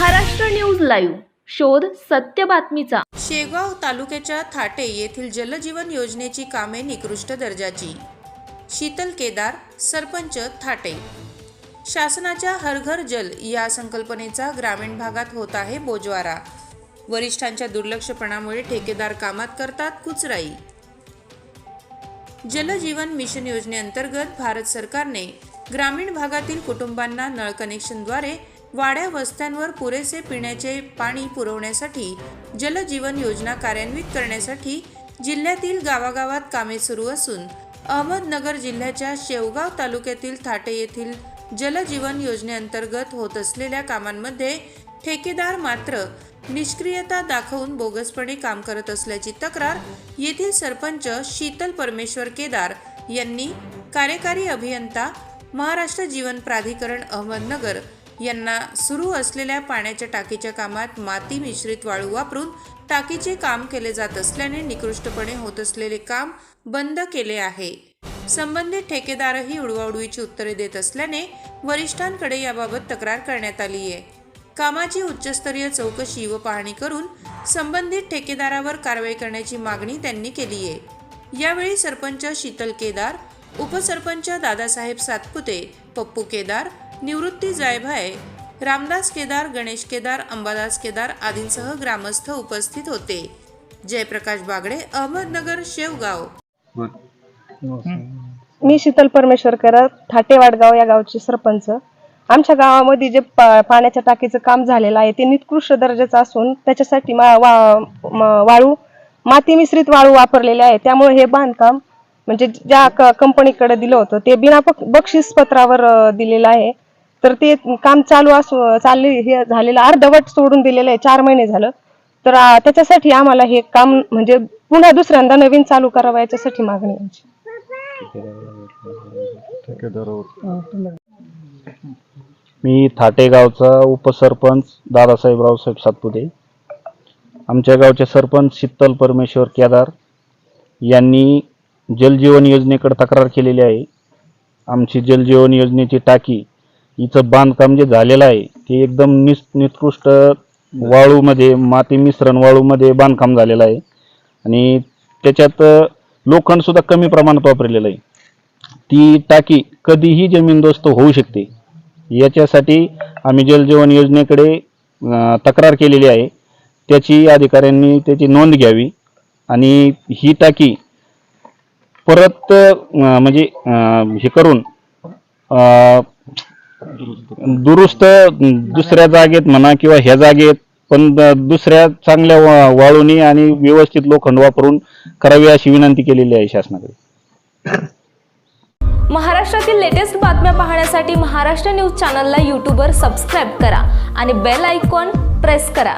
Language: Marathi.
महाराष्ट्र न्यूज लाईव्ह शोध सत्य बातमीचा. शेगाव तालुक्याच्या थाटे येथील जलजीवन योजनेची कामे निकृष्ट दर्जाची. शीतल केदार सरपंच थाटे. शासनाच्या हर घर जल या संकल्पनेचा ग्रामीण भागात होत आहे बोजवारा. वरिष्ठांच्या दुर्लक्षपणामुळे ठेकेदार कामात करतात कुचराई. जलजीवन मिशन योजनेअंतर्गत भारत सरकारने ग्रामीण भागातील कुटुंबांना नळ कनेक्शनद्वारे वाड्या वस्त्यांवर पुरेसे पिण्याचे पाणी पुरवण्यासाठी जलजीवन योजना कार्यान्वित करण्यासाठी जिल्ह्यातील गावागावात कामे सुरू असून अहमदनगर जिल्ह्याच्या शेवगाव तालुक्यातील थाटे येथील जलजीवन योजनेअंतर्गत होत असलेल्या कामांमध्ये ठेकेदार मात्र निष्क्रियता दाखवून बोगसपणे काम करत असल्याची तक्रार येथील सरपंच शीतल परमेश्वर केदार यांनी कार्यकारी अभियंता महाराष्ट्र जीवन प्राधिकरण अहमदनगर यांना सुरू असलेल्या पाण्याच्या टाकीच्या कामात माती मिश्रित वाळू वापरून टाकीचे काम केले जात असल्याने निकृष्टपणे होत असलेले काम बंद केले आहे. संबंधित ठेकेदारही उडवाउडवीची उत्तरे देत असल्याने वरिष्ठांकडे याबाबत तक्रार करण्यात आली आहे. कामाची उच्चस्तरीय चौकशी व पाहणी करून संबंधित ठेकेदारावर कारवाई करण्याची मागणी त्यांनी केली आहे. यावेळी सरपंच शीतल केदार उपसरपंच दादासाहेब सातपुते पप्पू केदार निवृत्ती जायभाय रामदास केदार गणेश केदार अंबादास केदार आदींसह ग्रामस्थ उपस्थित होते. जयप्रकाश बागडे अहमदनगर शेवगाव. मी शीतल परमेश्वर करत थाटेवाडगाव या गावची सरपंच. आमच्या गावामध्ये जे पा- पाण्याच्या टाकीचं काम झालेलं आहे ते निकृष्ट दर्जाचं असून त्याच्यासाठी मा- वा- म- वाळू माती मिश्रित वाळू वापरलेले आहे त्यामुळे हे बांधकाम म्हणजे ज्या क- कंपनीकडे दिलं होतं ते बिना बक- बक्षीस पत्रावर दिलेलं आहे. तर ते काम चालू असू चालले हे झालेलं अर्धवट सोडून दिलेलं आहे. चार महिने झालं. तर त्याच्यासाठी आम्हाला हे काम म्हणजे पुन्हा दुसऱ्यांदा नवीन चालू करावं याच्यासाठी मागणी आहे आमची. मी थाटेगावचा उपसरपंच दादासाहेब रावसाहेब सातपुते. आमच्या गावचे सरपंच शीतल परमेश्वर केदार यांनी जलजीवन योजनेकडे तक्रार केलेली आहे. आमची जलजीवन योजनेची टाकी इथं बांधकाम जे झालेलं आहे ते एकदम निस निकृष्ट वाळूमध्ये माती मिश्रण वाळूमध्ये बांधकाम झालेलं आहे. आणि त्याच्यात लोखंडसुद्धा कमी प्रमाणात वापरलेलं आहे. ती टाकी कधीही जमीनदोस्त होऊ शकते. याच्यासाठी आम्ही जलजीवन योजनेकडे तक्रार केलेली आहे. त्याची अधिकाऱ्यांनी त्याची नोंद घ्यावी. आणि ही टाकी परत म्हणजे हे करून दुरुस्त दुसऱ्या जागेत म्हणा किंवा ह्या जागेत पण दुसऱ्या चांगल्या वाळूनी आणि व्यवस्थित लोखंड वापरून करावी अशी विनंती केलेली आहे शासनाकडे. महाराष्ट्रातील लेटेस्ट बातम्या पाहण्यासाठी महाराष्ट्र न्यूज चॅनलला यूट्यूबवर सबस्क्राईब करा आणि बेल आयकॉन प्रेस करा.